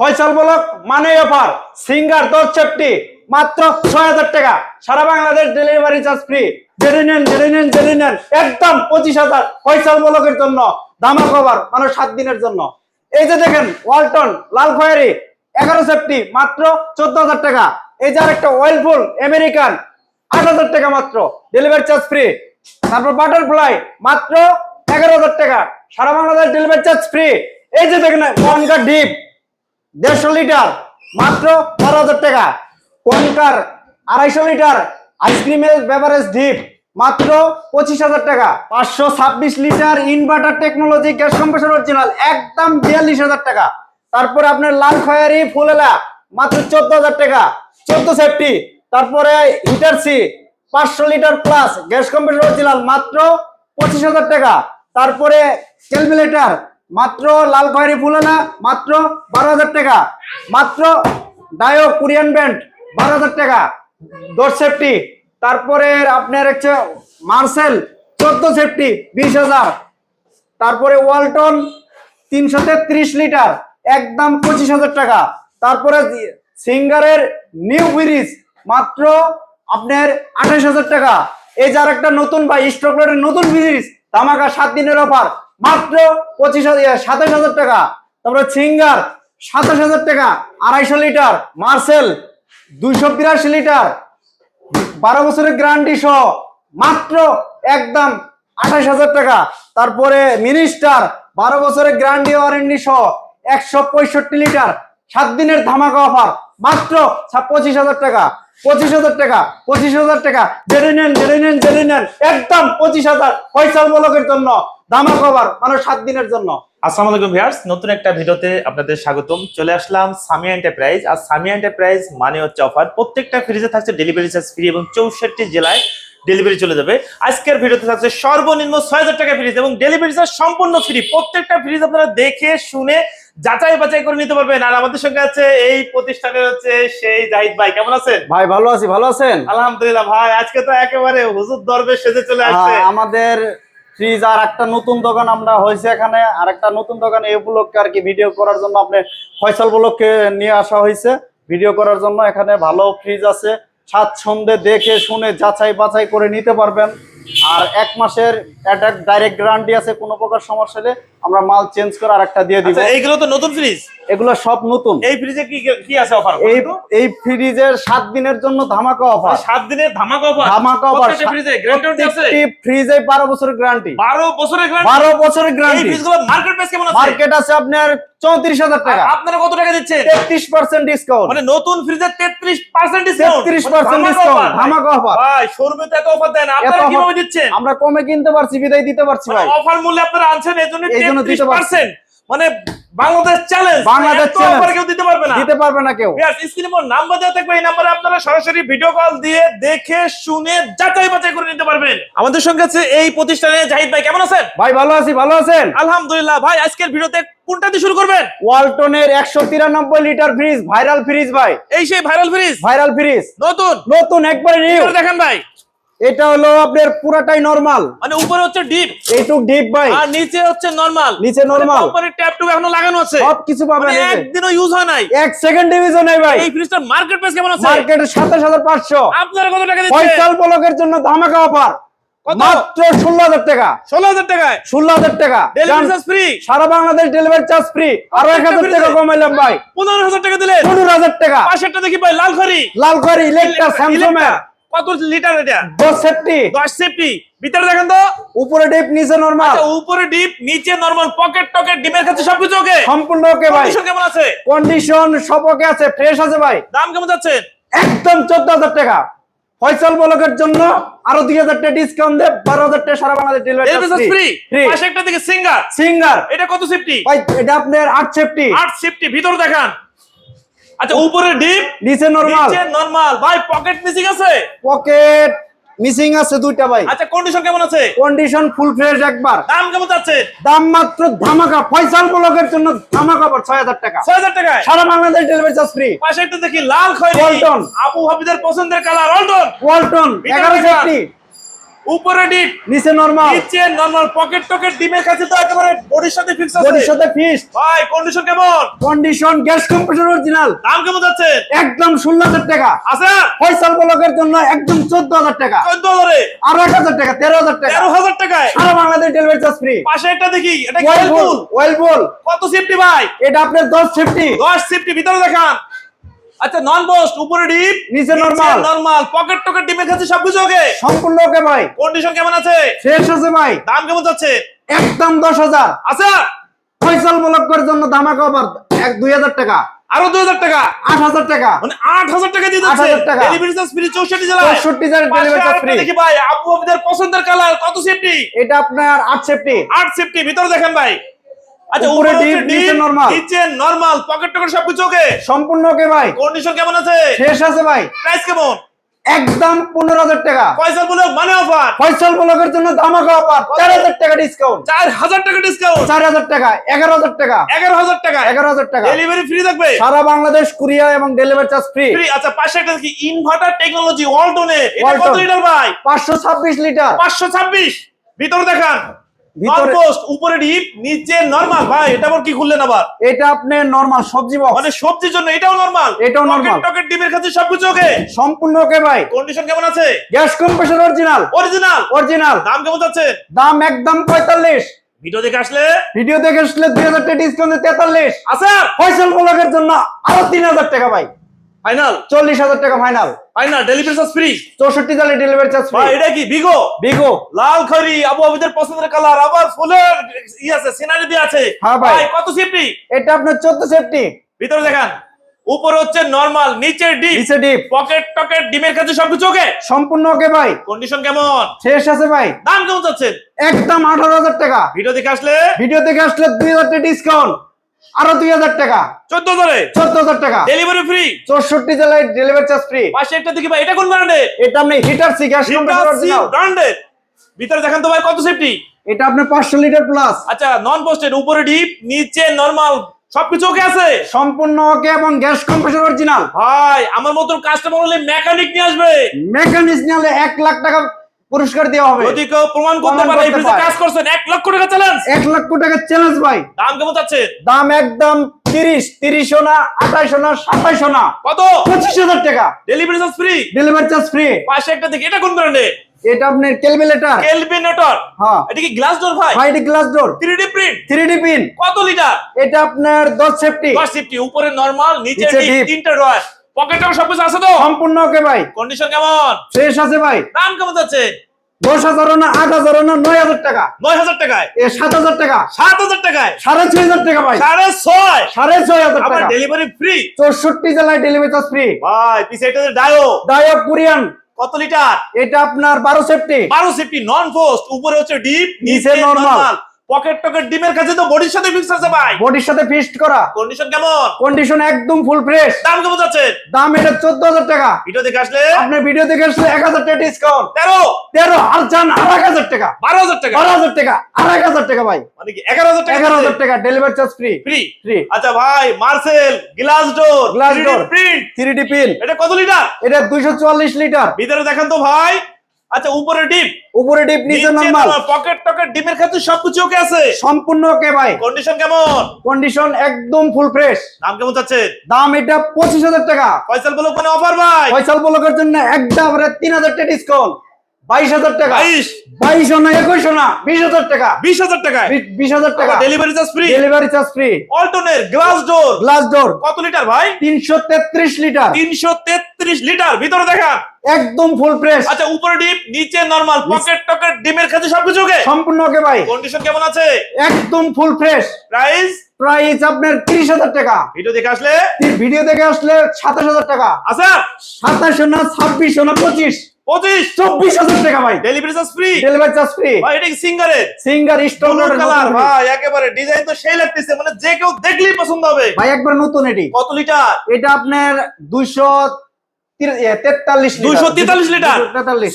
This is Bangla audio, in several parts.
ফয়সাল ব্লক মানে অফার সিঙ্গার দশ চেপটি মাত্র ছয় হাজার টাকা। সারা বাংলাদেশ ডেলিভারি চার্জ ফ্রি। জেনে নেন জেনে নেন জেনে নেন। একদম পঁচিশ হাজার ফয়সাল ব্লকের জন্য দামা কভার মানে সাত দিনের জন্য। এই যে দেখেন, ওয়ালটন লাল খয়েরি এগারো সেফটি, মাত্র চোদ্দ হাজার টাকা। এই যে আরেকটা ওয়েলফুল আমেরিকান, আট হাজার টাকা মাত্র। Delivery charge free. তারপর বাটারফ্লাই, মাত্র এগারো হাজার টাকা। সারা বাংলাদেশ ডেলিভারি চার্জ ফ্রি। এই যে দেখেন ডিপ। দেড়শো লিটার, মাত্র বারো হাজার টাকা। কনকার আড়াইশো লিটার আইসক্রিমের বেভারেজ ডিপ মাত্র পঁচিশ হাজার টাকা। পাঁচশো ছাব্বিশ litre inverter technology gas compressor original একদম বিয়াল্লিশ হাজার টাকা। তারপরে আপনার লাল খয়ারি ফুলেলা মাত্র চোদ্দ হাজার টাকা। চোদ্দ সেফটি তারপরে হিটার সি পাঁচশো litre plus gas compressor original মাত্র পঁচিশ হাজার টাকা। তারপরে ক্যালকুলেটার মাত্র লাল খয়েরি ফুলেলা মাত্র বারো হাজার টাকা। মাত্র ডায়ো কোরিয়ান ব্যান্ড বারো হাজার টাকা। দশ সেফটি তারপরে আপনার হচ্ছে মার্সেল চোদ্দ সেফটি বিশ হাজার। তারপরে ওয়ালটন তিনশো তেত্রিশ লিটার, একদম পঁচিশ হাজার টাকা। তারপরে সিঙ্গারের নিউ ব্রিজ মাত্র আপনার আঠাশ হাজার টাকা। এই যার একটা নতুন বা স্টকলেটের নতুন ব্রিজ ধামাকা সাত দিনের অফার মাত্র পঁচিশ হাজার সাতাশ হাজার টাকা। তারপরে সিঙ্গার, সাতাশ হাজার টাকা, আড়াইশো লিটার, মার্সেল, দুইশো বিরাশি লিটার। বারো বছরের গ্যারান্টি সহ মাত্র একদম আঠাশ হাজার টাকা। তারপরে মিনিস্টার, বারো বছরের গ্যারান্টি ওয়ারেন্টি সহ একশো পঁয়ষট্টি লিটার, সাত দিনের ধামাকা অফার, মাত্র পঁচিশ হাজার টাকা। পঁচিশ হাজার টাকা, পঁচিশ হাজার টাকা। জেনে নেন জেনে নেন জেনে নেন। একদম পঁচিশ হাজার ফয়সাল বলকের জন্য। ধামাকা অফার মানে সাত দিনের জন্য। আসসালামু আলাইকুম ভিউয়ার্স নতুন একটা ভিডিওতে আপনাদের স্বাগতম। চলে আসলাম সামিয়া এন্টারপ্রাইজ আর সামিয়া এন্টারপ্রাইজ মানে হচ্ছে অফার প্রত্যেকটা ফ্রিজে থাকছে ডেলিভারি চার্জ ফ্রি এবং চৌষট্টি জেলায় ডেলিভারি চলে যাবে। আজকের ভিডিওতে থাকছে সর্বনিম্ন ছয় হাজার টাকা ফ্রিজ এবং ডেলিভারি চার্জ সম্পূর্ণ ফ্রি প্রত্যেকটা ফ্রিজ আপনারা দেখে শুনে যাচাই বাছাই করে নিতে পারবেন। আর আমাদের সঙ্গে আছে এই প্রতিষ্ঠানের হচ্ছে সেই জাহিদ ভাই। কেমন আছেন? ভাই ভালো আছি ভালো আছেন? আলহামদুলিল্লাহ ভাই আজকে তো একেবারে হুজুর দরবে সেজে চলে আসছে। আমাদের ফ্রিজ আর একটা নতুন দোকান আমরা হয়েছে এখানে, আর একটা নতুন দোকান এই উপলক্ষে আর কি ভিডিও করার জন্য আপনি ফয়সাল ব্লককে নিয়ে আসা হয়েছে। ভিডিও করার জন্য এখানে ভালো ফ্রিজ আছে। স্বাচ্ছন্দ্যে দেখে, শুনে যাচাই বাছাই করে নিতে পারবেন। আর এক মাসের একটা ডাইরেক্ট গ্যারান্টি আছে কোনো প্রকার সমস্যা হলে আমরা মাল চেঞ্জ করে আর একটা দিয়ে দিব। আচ্ছা এইগুলো তো নতুন ফ্রিজ এগুলো সব নতুন। এই ফ্রিজে কি কি আছে অফার এই এই ফ্রিজের সাত দিনের জন্য ধামাকা অফার সাত দিনের ধামাকা অফার ধামাকা অফার ফ্রিজে গ্যারান্টি আছে? ফ্রিজে বারো বছরের গ্যারান্টি 12 বছরের গ্যারান্টি বারো বছরের গ্যারান্টি এই ফ্রিজগুলো মার্কেট প্রাইস কেমন আছে? মার্কেট আছে আপনার চৌত্রিশ হাজার টাকা। আপনারা কত টাকা দিচ্ছেন? তেত্রিশ পার্সেন্ট ডিসকাউন্ট মানে নতুন ফ্রিজে 33% ডিসকাউন্ট তেত্রিশ পার্সেন্ট ডিসকাউন্ট ধামাকা অফার ভাই শোরুমে তো এত অফার দেন আপনারা offer- দিচ্ছেন? আমরা কমে কিনতে পারছি বিদায় দিতে পারছি ভাই। অফার মূল্যে আপনারা আনছেন এজন্য এইজন্য দিতে 33% মানে বাংলাদেশ চ্যালেঞ্জ বাংলাদেশ অফার কেউ দিতে পারবে না। দিতে পারবে না কেউ। স্ক্রিনে পর নাম্বার দেওয়া থাকবে এই নাম্বারে আপনারা সরাসরি ভিডিও কল দিয়ে দেখে শুনে যাচাই বাছাই করে নিতে পারবেন। আমাদের সঙ্গে আছে এই প্রতিষ্ঠানে জাহিদ ভাই কেমন আছেন? ভাই ভালো আছি ভালো আছেন? আলহামদুলিল্লাহ ভাই আজকের ভিডিওতে কোনটা দিয়ে শুরু করবেন? ওয়ালটনের একশো তিরানব্বই লিটার ফ্রিজ ভাইরাল ফ্রিজ ভাই। এই সেই ভাইরাল ফ্রিজ ভাইরাল ফ্রিজ নতুন? নতুন একবারে নিউ দেখেন ভাই? এটা হলো আপনার পুরাটাই নরমাল মানে উপরে হচ্ছে ডিপ এইটুক ডিপ ভাই। আর নিচে হচ্ছে নরমাল নিচে normal। উপরে ট্যাপ টুপ এখনও লাগানো আছে। সব কিছু পাবেন মানে একদিনও ইউজ হয় নাই। এক সেকেন্ড ডিভিশন নেই ভাই। এই ফ্রিজটার মার্কেট প্রাইস কেমন আছে? মার্কেটে সাতাশ হাজার পাঁচশো। আপনারা কত টাকা দিচ্ছেন? ফয়সাল ব্লকের জন্য ধামাকা অফার মাত্র ষোলো হাজার টাকা। ষোলো হাজার টাকায়? ষোলো হাজার টাকা। ডেলিভারি চার্জ ফ্রি সারা বাংলাদেশ ডেলিভারি চার্জ ফ্রি আরও এক হাজার টাকা কমাইলাম ভাই। পনেরো হাজার টাকা দিলেন। পনেরো হাজার টাকা। পাশেরটা দেখি ভাই লাল খড়ি লাল করে ইলেকট্রা স্যামসং কত লিটার এটা? দশ সেফটি দশ সেফটি ভিতরে দেখেন তো। উপরে ডিপ নিচে নরমাল আচ্ছা, উপরে ডিপ নিচে নরমাল পকেট টকেট ডিমের কাছে সবকিছু ওকে সম্পূর্ণ ওকে ভাই। কন্ডিশন কেমন আছে? কন্ডিশন সব ওকে আছে ফ্রেশ আছে ভাই। দাম কেমন যাচ্ছে? একদম চোদ্দ হাজার টাকা। ফয়সাল ব্লকের জন্য আরও দুই হাজার টাকা ডিসকাউন্ট দেব বারো হাজার টাকা সারা বাংলাদেশ ডেলিভারি ফ্রি পাশে একটা দিকে সিঙ্গার সিঙ্গার এটা কত সেফটি ভাই এটা আপনার আট সেফটি আট সেফটি ভিতরে দেখান। আচ্ছা উপরে ডিপ নিচে নরমাল নিচে নরমাল ভাই পকেট মিসিং আছে? পকেট মিসিং আছে দুইটা ভাই। আচ্ছা কন্ডিশন কেমন আছে? কন্ডিশন ফুল ফ্রেশ একবার। দাম কেমন যাচ্ছে? দাম মাত্র ধামাকা। ফয়সাল ব্লকের জন্য ধামাকা পর ছয় হাজার টাকা। ছয় হাজার টাকায়? সারা বাংলাদেশ ডেলিভারি চার্জ ফ্রি পাশে একটা দেখি লাল খয়েরি। ওয়ালটন। আবু হাফিজের পছন্দের কালার ওয়ালটন ওয়ালটন ভিতরে এগারো দেখান। সেফটি উপরে ডিপ নিচে নরমাল নিচে নরমাল পকেট টকেট ডিমের কাছে তো একেবারে বডির সাথে ফিক্স আছে। বডির সাথে ফিস্ট ভাই কন্ডিশন কেমন? কন্ডিশন গ্যাস কম্প্রেসর অরিজিনাল দাম কেমন যাচ্ছে? একদম ষোলো হাজার টাকা। আছে? ফয়সাল ব্লকের জন্য একদম চোদ্দ হাজার টাকা। চোদ্দ হাজারে? আর এক হাজার টাকা তেরো হাজার টাকা। তেরো হাজার টাকায়? সারা বাংলাদেশ ডেলিভারি চার্জ ফ্রি পাশে একটা দেখি এটা ওয়েল বল ওয়েল বল কত সেফটি ভাই? এটা আপনার দশ ফিফটি দশ সেফটি ভিতরে দেখান। আচ্ছা নন উপরে ডিপ নিচে normal। নরমাল পকেট টকেট সবকিছু ওকে? সম্পূর্ণ ওকে ভাই। কন্ডিশন কেমন আছে? ফ্রেশ আছে ভাই। দাম কেমন যাচ্ছে? একদম দশ হাজার। আচ্ছা ফয়সাল ব্লকের জন্য ধামাকা অফার এক দুই হাজার টাকা। আরও দুই হাজার টাকা? আট হাজার টাকা। মানে আট হাজার টাকা দিয়ে দিচ্ছে ডেলিভারি চার্জ ফ্রি চৌষট্টি জেলায়। চৌষট্টি হাজার পাশে ডেলিভারি চার্জ ফ্রি দেখি ভাই আপু আপনাদের পছন্দের কালার কত সেফটি এটা আপনার আট সেফটি আট সেফটি ভিতরে দেখেন ভাই। আচ্ছা উপরে উপরে ডিপ নিচে normal। নিচে নরমাল পকেট টকেট সবকিছু ওকে? সম্পূর্ণ ওকে ভাই। কন্ডিশন কেমন আছে? শেষ আছে ভাই। প্রাইস কেমন? একদম পনেরো হাজার টাকা। পয়সা বলে মানে অফার ফয়সাল ব্লকের জন্য ধামাকা অফার চার হাজার টাকা ডিসকাউন্ট চার হাজার টাকা ডিসকাউন্ট চার হাজার টাকা এগারো হাজার টাকা। এগারো হাজার টাকা? এগারো হাজার টাকা। ডেলিভারি ফ্রি থাকবে? সারা বাংলাদেশ কুরিয়া এবং ডেলিভারি চার্জ ফ্রি ফ্রি আচ্ছা পাশে একটা ইনভার্টার টেকনোলজি ওয়ালটনে এটা কত লিটার ভাই? পাঁচশো ছাব্বিশ লিটার পাঁচশো ছাব্বিশ। ভিতরে দেখান। ভিতরে- উপরে ডিপ নিচে নরমাল ভাই এটা আবার কি খুললেন আবার? এটা আপনার নর্মাল সবজি বক্স মানে সবজির জন্য এটাও নরমাল এটাও normal। টকেট ডিমের কাছে সবকিছু ওকে সম্পূর্ণ ওকে ভাই। কন্ডিশন কেমন আছে? Gas compressor original original original দাম কেমন যাচ্ছে? দাম একদম পঁয়তাল্লিশ। ভিডিও দেখে আসলে? ভিডিও দেখে আসলে দুই হাজার ডিসকাউন্ট তেতাল্লিশ। আচ্ছা ফয়সাল জন্য আরও তিন হাজার টাকা ভাই। ফাইনাল চল্লিশ হাজার টাকা final final delivery charge free চৌষট্টি জালে ডেলিভারি চার্জ ভাই ফ্রি এটা কি? বিগো বিগো লাল খরি আবু আবিদের পছন্দের কালার আবার ফুলের ই আছে সিনারি দিয়ে আছে। হ্যাঁ ভাই। কত সেফটি এটা আপনার চোদ্দ সেফটি ভিতরে দেখান। উপরে হচ্ছে নরমাল নিচে ডিপ নিচে ডিপ পকেট টকেট ডিমের কাছে সবকিছু ওকে সম্পূর্ণ ওকে ভাই। কন্ডিশন কেমন? শেষ আছে ভাই। দাম কেমন চাচ্ছেন? একদম আঠারো হাজার টাকা। ভিডিও দেখে আসলে? ভিডিও দেখে আসলে দুই হাজার টাকা ডিসকাউন্ট আরও দুই হাজার টাকা। চোদ্দ হাজারে চোদ্দ হাজার টাকা। ডেলিভারি ফ্রি চৌষট্টি জেলায় ডেলিভারি চার্জ ফ্রি পাশে একটা দেখি ভাই এটা কোন ব্র্যান্ডের এটা আপনি হিটার সি গ্যাস ব্র্যান্ডের ভিতরে দেখান তো ভাই কত সেফটি এটা আপনার পাঁচশো লিটার প্লাস আচ্ছা নন পোস্টেড উপরে ডিপ নিচে নরমাল সবকিছু ওকে আছে? সম্পূর্ণ ওকে এবং গ্যাস কম্প্রেসর অরিজিনাল ভাই আমার মতন কাস্টমার হলে মেকানিক নিয়ে আসবে। মেকানিক্স নিলে এক লাখ টাকা পুরস্কার দেওয়া হবে। যদি কেউ প্রমাণ করতে পারে এই ফ্রিজে কাজ করছেন এক লক্ষ টাকা চ্যালেঞ্জ এক লক্ষ টাকা চ্যালেঞ্জ ভাই। দাম কেমন চাচ্ছে দাম একদম তিরিশ তিরিশ না আঠাইশ না সাতাইশ না। কত? পঁচিশ হাজার টাকা। Delivery charge free delivery charge free পাশে একটা দেখি এটা কোন ব্র্যান্ডে এটা আপনার ক্যালকুলেটার কেলভিনেটর হ্যাঁ। এটা কি গ্লাস ডোর ভাই? White glass door 3D print three D pin কত লিটার এটা আপনার দশ সেফটি 10 সিফটি উপরে নরমাল নিচে নিচে ডিপ তিনটা ড্রয়ার পকেটে সবকিছু আছে তো? সম্পূর্ণ ওকে ভাই। কন্ডিশন কেমন? শেষ আছে ভাই। দাম কেমন যাচ্ছে? দশ হাজার না আট হাজার না নয় হাজার টাকা। নয় হাজার টাকায়? এ সাত হাজার টাকা। সাত হাজার টাকায়? সাড়ে ছয় হাজার টাকা ভাই। সাড়ে ছয়? সাড়ে ছয় হাজার টাকা। ডেলিভারি ফ্রি চৌষট্টি জেলায় ডেলিভারি চার্জ ফ্রি ভাই পিছে এটা ডায়ো ডায়ক কোরিয়ান কত লিটার এটা আপনার বারো সেফটি বারো সিফটি নন পোস্ট উপরে হচ্ছে ডিপ নিচে। নরমাল পকেট টকেট ডিমের কাছে তো বডির সাথে ফিক্স আছে ভাই। বডির সাথে ফিস্ট করা। কন্ডিশন কেমন? কন্ডিশন একদম ফুল ফ্রেশ দাম কেমন যাচ্ছে দাম এটা চোদ্দ হাজার টাকা। ভিডিও দেখে আসলে? আপনার ভিডিও দেখে আসলে এক হাজার টাকা ডিসকাউন্ট তেরো? তেরো আর চান আর টাকা। বারো হাজার টাকা। বারো হাজার টাকা আর এক হাজার টাকা ভাই। মানে কি এগারো হাজার টাকা এগারো হাজার টাকা delivery charge free free free আচ্ছা ভাই Marcel glass door Glass door। Print three D pin এটা কত লিটার এটা দুইশো চুয়াল্লিশ লিটার ভিতরে দেখেন তো ভাই। আচ্ছা উপরে ডিপ। উপরে ডিপ নিচে নরমাল পকেট টকেট ডিপের ক্ষেত্রে সবকিছু ওকে আছে? সম্পূর্ণ ওকে ভাই। কন্ডিশন কেমন? কন্ডিশন একদম ফুল ফ্রেশ দাম কেমন চাচ্ছে দাম এটা পঁচিশ হাজার টাকা। পয়সাল বলো কোনো অফার ভাই। ফয়সাল ব্লকের জন্য একদম তিন হাজার টাকা ডিসকাউন্ট বাইশ হাজার টাকা। বাইশ? না একুশ না বিশ হাজার টাকা। বিশ হাজার টাকায় বিশ হাজার টাকা। Delivery charge free delivery charge free অল্টনের glass door glass door কত লিটার ভাই? তিনশো তেত্রিশ লিটার তিনশো তেত্রিশ লিটার ভিতরে দেখা একদম ফুল ফ্রেশ আচ্ছা উপরে ডিপ নিচে নরমাল পকেট টকেট ডিমের কাছে সবকিছু ওকে? সম্পূর্ণ ওকে ভাই। কন্ডিশন কেমন আছে? একদম ফুল ফ্রেশ প্রাইস প্রাইস আপনার তিরিশ হাজার টাকা। ভিডিও দেখে আসলে? ভিডিও দেখে আসলে সাতাশ হাজার টাকা। আচ্ছা সাতাশ না ছাব্বিশ না পঁচিশ। পঁচিশ। চব্বিশ হাজার টাকা ভাই। Delivery charge free delivery charge free ভাই এটা সিঙ্গারের সিঙ্গার স্টোন কালার ভাই একেবারে ডিজাইন তো সেই লাগতেছে মানে যে কেউ দেখলেই পছন্দ হবে। ভাই একবার নতুন এটি। কত লিটার এটা আপনার দুইশো তেতাল্লিশ দুইশো তেতাল্লিশ লিটার।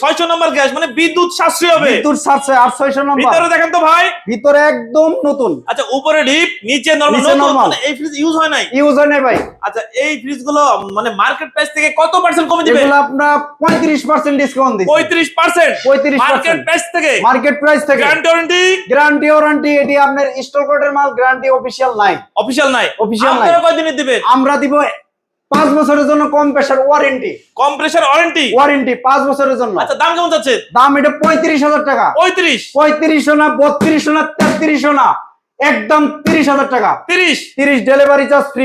ছয়শো নম্বর গ্যাস মানে বিদ্যুৎ সাশ্রয় হবে। বিদ্যুৎ সারছে আর ছয়শো নম্বর। ভিতরে দেখেন তো ভাই। ভিতরে একদম নতুন। আচ্ছা উপরে ডিপ নিচে নরমাল এই ফ্রিজ ইউজ হয় নাই? ইউজ হয় নাই ভাই। আচ্ছা এই ফ্রিজগুলো মানে মার্কেট প্রাইস থেকে কত পার্সেন্ট কমে দিবে? এগুলো আপনার পঁয়ত্রিশ পার্সেন্ট ডিসকাউন্ট দিচ্ছে। পঁয়ত্রিশ পার্সেন্ট 35% মার্কেট প্রাইস থেকে। মার্কেট প্রাইস থেকে। গ্যারান্টি ওয়ারেন্টি গ্যারান্টি ওয়ারেন্টি এটি আপনার কোডের মাল গ্যারান্টি অফিসিয়াল নাই। অফিসিয়াল নাই। কয়দিনের দিবেন? আমরা দিব পাঁচ বছরের জন্য compressor warranty compressor warranty warranty পাঁচ বছরের জন্য। আচ্ছা দাম কেমন যাচ্ছে? দাম এটা পঁয়ত্রিশ হাজার টাকা। পঁয়ত্রিশ? পঁয়ত্রিশ না বত্রিশশো না তেত্রিশ না। একদম তিরিশ হাজার টাকা। তিরিশ? তিরিশ ডেলিভারি চার্জ ফ্রি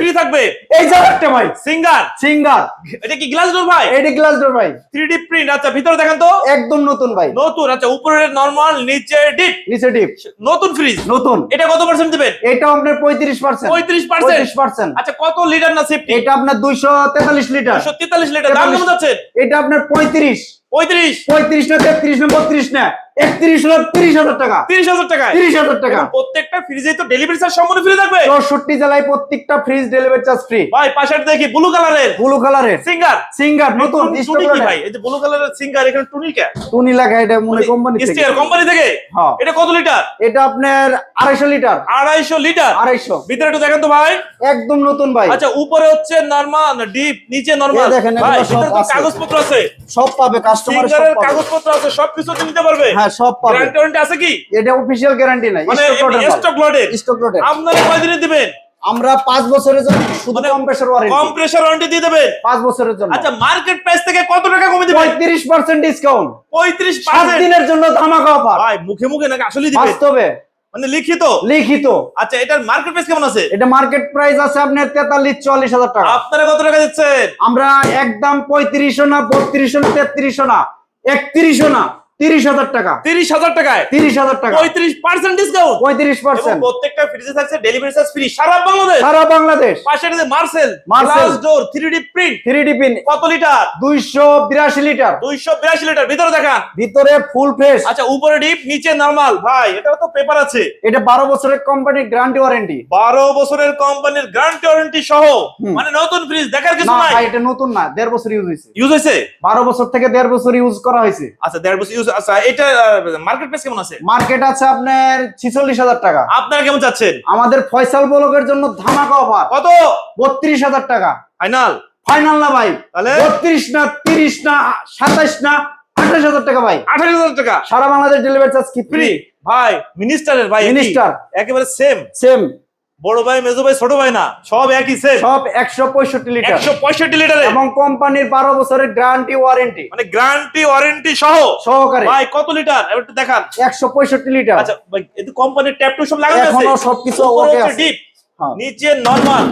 ফ্রি থাকবে? এই যে একটা ভাই। সিঙ্গার সিঙ্গার এটা কি গ্লাস ডোর ভাই? এডি গ্লাস ডোর ভাই। থ্রি ডি প্রিন্ট আচ্ছা ভিতরে দেখেন তো। একদম নতুন ভাই। নতুন আচ্ছা উপরে নরমাল নিচে ডিপ নিচে ডিপ নতুন ফ্রিজ নতুন। এটা কত পার্সেন্ট দিবেন? এটা আপনার পঁয়ত্রিশ পার্সেন্ট পঁয়ত্রিশ পার্সেন্ট পার্সেন্ট আচ্ছা কত লিটার না সেফটি এটা আপনার দুইশো তেতাল্লিশ লিটার দুশো তেতাল্লিশ লিটার দাম কেমন যাচ্ছে? এটা আপনার পঁয়ত্রিশ। পঁয়ত্রিশ। পঁয়ত্রিশ না তেত্রিশ না বত্রিশ না। একত্রিশ না তিরিশ হাজার টাকা। তিরিশ হাজার টাকায়? তিরিশ হাজার টাকা। প্রত্যেকটা ফ্রিজে তো ডেলিভারি চার্জ সম্পূর্ণ ফ্রি থাকবে? চৌষট্টি জেলায় প্রত্যেকটা ফ্রিজ ডেলিভারি চার্জ ফ্রি ভাই পাশে দেখি ব্লু কালারের ব্লু কালারের সিঙ্গার সিঙ্গার নতুন ভাই? এই যে ব্লু কালারের সিঙ্গার এখানে টুনি কে? টুনি লাগা এটা মনে কোম্পানি থেকে। স্টিয়ার কোম্পানি থেকে? হ্যাঁ। এটা কত লিটার এটা আপনার আড়াইশো লিটার আড়াইশো লিটার আড়াইশো। ভিতরে একটু দেখেন তো ভাই। একদম নতুন ভাই। আচ্ছা উপরে হচ্ছে নরমাল ডিপ নিচে নরমাল দেখেন। কাগজপত্র আছে। সব পাবে কাস্টমার কাগজপত্র আছে সবকিছু নিতে পারবে। হ্যাঁ সব পাবে। গ্যারান্টি আছে কি? এটা অফিসিয়াল গ্যারান্টি নাই মানে স্টক লটের স্টক রোডে আপনারা কয়দিনে দিবেন? আমরা পাঁচ বছরের জন্য শুধু মানে compressor warranty compressor warranty দিয়ে দেবেন? পাঁচ বছরের জন্য। আচ্ছা মার্কেট প্রাইস থেকে কত টাকা কমে দিবেন? পঁয়ত্রিশ পার্সেন্ট ডিসকাউন্ট পঁয়ত্রিশ সাত পার্সেন্ট দিনের জন্য ধামাকা অফার ভাই মুখে মুখে নাকি আসলে দিবেন বাস্তবে। মানে লিখিত? লিখিত। আচ্ছা এটার মার্কেট প্রাইস কেমন আছে? এটা মার্কেট প্রাইস আছে আপনার তেতাল্লিশ চল্লিশ হাজার টাকা। আপনারা কত টাকা দিচ্ছেন? আমরা একদম পঁয়ত্রিশশো না বত্রিশশো না তেত্রিশশো না একত্রিশশো না। তিরিশ হাজার টাকা। তিরিশ হাজার টাকায়? তিরিশ হাজার টাকা। পঁয়ত্রিশ পার্সেন্ট ডিসকাউন্ট পঁয়ত্রিশ পার্সেন্ট প্রত্যেকটা ফ্রিজে থাকছে ডেলিভারি চার্জ ফ্রি সারা বাংলাদেশ। সারা বাংলাদেশ। পাশে Marcel Marcel. Door three D print three D pin কত লিটার দুইশো বিরাশি লিটার দুইশো বিরাশি লিটার ভিতরে দেখান। ভিতরে ফুল ফ্রেশ আচ্ছা উপরে ডিপ নিচে নরমাল ভাই তো পেপার আছে। এটা বারো বছরের কোম্পানি গ্যারান্টি ওয়ারেন্টি বারো বছরের কোম্পানির গ্যারান্টি ওয়ারেন্টি সহ। মানে নতুন ফ্রিজ দেখার কিছু নাই? এটা নতুন না। দেড় বছর ইউজ হয়েছে। ইউজ হয়েছে? বারো বছর থেকে দেড় বছর ইউজ করা হয়েছে। আচ্ছা দেড় বছর ইউজ আচ্ছা এটা মার্কেট প্রাইস কেমন আছে? মার্কেট আছে আপনার ছিচল্লিশ হাজার টাকা। আপনারা কেমন চাচ্ছেন? আমাদের ফয়সাল ব্লকের জন্য ধামাকা অফার কত? বত্রিশ হাজার টাকা। ফাইনাল ফাইনাল না ভাই। তাহলে? বত্রিশ না তিরিশ না সাতাইশ না আঠাশ হাজার টাকা ভাই। আঠারো হাজার টাকা? সারা বাংলাদেশ ডেলিভারি চার্জ কি ফ্রি ভাই মিনিস্টারের ভাই। Minister। একেবারে সেম সেম বড় ভাই মেজো ভাই ছোট ভাই না সব একই সেম সব একশো পঁয়ষট্টি লিটার। একশো পঁয়ষট্টি লিটারে? এবং কোম্পানির বারো বছরের গ্যারান্টি ওয়ারেন্টি মানে গ্যারান্টি ওয়ারেন্টি সহ? সহকারে। ভাই কত লিটার? একটু দেখান। একশো পঁয়ষট্টি লিটার। আচ্ছা ভাই এতে কোম্পানির ট্যাপ টু সব লাগানো আছে? এখনও সবকিছু হচ্ছে আছে। ডিপ হ্যাঁ। নিচে নরমাল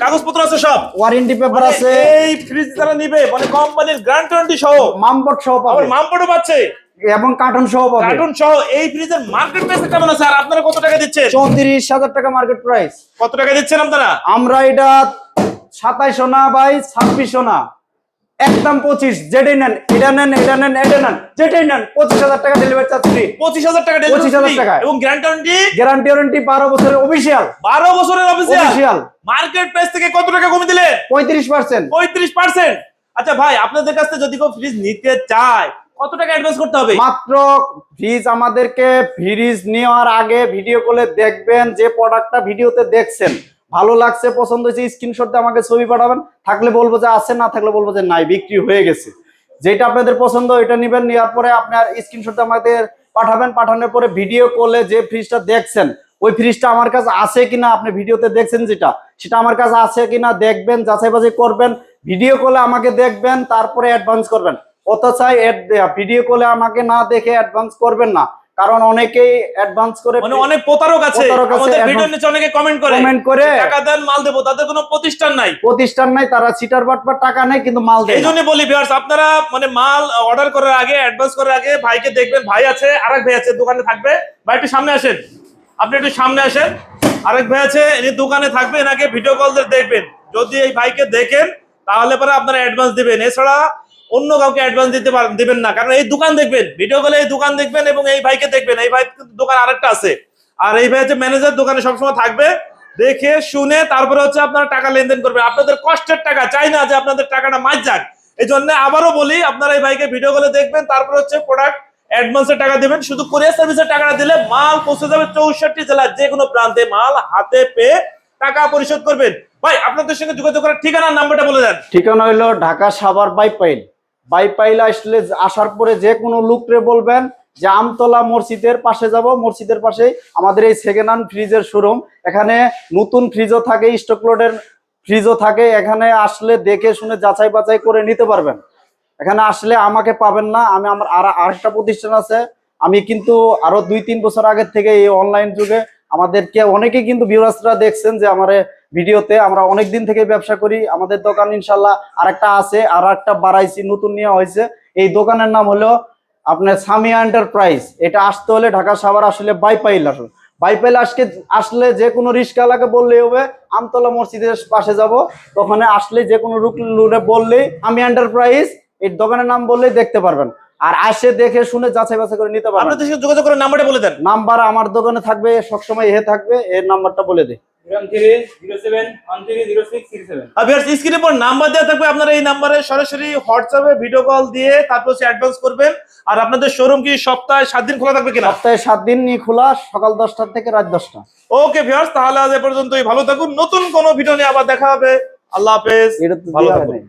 কাগজপত্র আছে সব? ওয়ারেন্টি পেপার মানে আছে। এই ফ্রিজ যারা নিবে মানে কোম্পানির গ্যারান্টি ওয়ারেন্টি সহ। মামবট সহ পাবে। মামপটও পাচ্ছে। এবং কার্টুন সহ পাবে। কার্টুন সহ এই ফ্রিজের মার্কেট প্রাইস কেমন আছে? আর আপনারা কত টাকা দিচ্ছেন? চৌত্রিশ হাজার টাকা মার্কেট প্রাইস কত টাকা দিচ্ছেন আপনারা? আমরা এটা সাতাইশো না বাই ছাব্বিশশো না। একদম পঁচিশ যেটাই নেন এটা নেন এটা নেন এটা নেন যেটাই নেন পঁচিশ হাজার টাকা ডেলিভারি চার্জ ফ্রি পঁচিশ হাজার টাকা 25,000 ডেলিভারি টাকায়। এবং গ্যারান্টি গ্যারান্টি ওয়ারেন্টি বারো বছরের অফিসিয়াল বারো বছরের অফিসিয়াল অফিসিয়াল মার্কেট প্রাইস থেকে কত টাকা কমে দিলেন? পঁয়ত্রিশ পার্সেন্ট পঁয়ত্রিশ পার্সেন্ট আচ্ছা ভাই আপনাদের কাছ যদি কেউ ফ্রিজ নিতে চায় কত টাকা অ্যাডভান্স করতে হবে? মাত্র ফ্রিজ আমাদেরকে ফ্রিজ নেওয়ার আগে ভিডিও কলে দেখবেন যে প্রোডাক্টটা ভিডিওতে দেখছেন। ভালো লাগছে, পছন্দ হয়েছে স্ক্রিনশট আমাকে ছবি পাঠাবেন। থাকলে বলব যে আছে, না থাকলে বলব যে নাই, বিক্রি হয়ে গেছে। যেটা আপনাদের পছন্দ, ওইটা নেবেন, নেওয়ার পরে আপনার স্ক্রিনশট আমাদের পাঠাবেন। পাঠানোর পরে ভিডিও কলে যে ফ্রিজটা দেখছেন, ওই ফ্রিজটা আমার কাছে আছে কিনা, আপনি ভিডিওতে দেখছেন যেটা, সেটা আমার কাছে আছে কিনা, দেখবেন যাচাই বাছাই করবেন ভিডিও কলে আমাকে দেখবেন, তারপরে অ্যাডভান্স করবেন। অতচাই ভিডিও কলে আমাকে না দেখে অ্যাডভান্স করবেন না। কারণ অনেকেই অ্যাডভান্স করে মানে অনেক প্রতারক আছে। আমাদের ভিডিও নিচে অনেকে কমেন্ট করে। কমেন্ট করে। টাকা দেন মাল দেবো। তাদের কোনো প্রতিষ্ঠান নাই। প্রতিষ্ঠান নাই তারা সিটার বাটপার টাকা নেই কিন্তু মাল দেয় এই জন্য বলি ভিউয়ার্স আপনারা মানে মাল অর্ডার করার আগে অ্যাডভান্স করার আগে ভাইকে দেখবেন। ভাই আছে আরেক ভাই আছে দোকানে থাকবে। ভাই একটু সামনে আসেন। আপনি একটু সামনে আসেন। আরেক ভাই আছে ইনি দোকানে থাকবে এনাকে ভিডিও কল দিয়ে দেখবেন। যদি এই ভাইকে দেখেন তাহলে পরে আপনারা অ্যাডভান্স দিবেন। এছাড়া অন্য কাউকে অ্যাডভান্স দিতে দিবেন না। কারণ এই দোকান দেখবেন ভিডিও কলে এই দোকান দেখবেন এবং এই ভাইকে দেখবেন। এই ভাই দোকান আরেকটা আছে। আর এই ভাই হচ্ছে ম্যানেজার দোকানে সবসময় থাকবে। দেখে, শুনে, তারপরে হচ্ছে আপনারা টাকা লেনদেন করবেন। আপনাদের কষ্টের টাকা, চাই না যে আপনাদের টাকাটা মাছ যাক। এই জন্য আবারও বলি, আপনারা এই ভাইকে ভিডিও গুলো দেখবেন, তারপর হচ্ছে প্রোডাক্ট অ্যাডভান্সের টাকা দেবেন। শুধু কোরিয়ার সার্ভিসের টাকাটা দিলে মাল পৌঁছে যাবে চৌষট্টি জেলার যে কোনো প্রান্তে। মাল হাতে পেয়ে টাকা পরিশোধ করবেন। ভাই, আপনাদের সঙ্গে যোগাযোগ করার ঠিকানার নাম্বারটা বলে দেন। ঠিকানা হইল ঢাকা সাভার বাইপাইল। বাইপাইল আসলে আসার পরে যে কোনো লোকরে বলবেন যে আমতলা মসজিদের পাশে যাব, মসজিদের পাশে আমাদের এই সেকেন্ড হ্যান্ড ফ্রিজের শোরুম এখানে নতুন ফ্রিজও থাকে স্টক লোডের ফ্রিজও থাকে। এখানে আসলে দেখে শুনে যাচাই বাছাই করে নিতে পারবেন। এখানে আসলে আমাকে পাবেন না, আমি আমার আর আরেকটা প্রতিষ্ঠান আছে। আমি কিন্তু আরও দুই তিন বছর আগের থেকে এই অনলাইন যুগে আমাদেরকে অনেকেই কিন্তু ভিউয়ার্সরা দেখছেন যে আমার ভিডিওতে আমরা অনেক দিন থেকে ব্যবসা করি। আমাদের দোকান ইনশাল্লাহ আরেকটা আছে আর একটা বাড়াইছি নতুন নেওয়া হয়েছে। এই দোকানের নাম হলো আপনার সামিয়া এন্টারপ্রাইজ। এটা আসতে হলে ঢাকা সাভার আসলে বাইপাইল আসুন। বাইপাইল আজকে আসলে যে কোনো রিস্কালাকে বললেই হবে আমতলা মসজিদের পাশে যাব। ওখানে আসলে যে কোনো রুকলুরে বললেই আমি এন্টারপ্রাইজ এই দোকানের নাম বললেই দেখতে পারবেন। আর আসে দেখে শুনে যাচাই বাছাই করে নিতে পারবেন। আপনাদের সঙ্গে যোগাযোগ করার নাম্বারটা বলে দেন। নাম্বার আমার দোকানে থাকবে সবসময় এ থাকবে এর নাম্বারটা বলে দে। স্ক্রিনের পর নাম্বার দেওয়া থাকবে আপনারা এই নাম্বারে সরাসরি হোয়াটসঅ্যাপে ভিডিও কল দিয়ে তারপর অ্যাডভান্স করবেন। আর আপনাদের শোরুম কি সপ্তাহে সাত দিন খোলা থাকবে কিনা? সপ্তাহে সাত দিন নিয়ে খোলা সকাল দশটা থেকে রাত দশটা। ওকে ভিউয়ার্স তাহলে আজ এ পর্যন্তই। ভালো থাকুন নতুন কোনো ভিডিও নিয়ে আবার দেখা হবে। আল্লাহ হাফেজ ভালো থাকুন। নেই।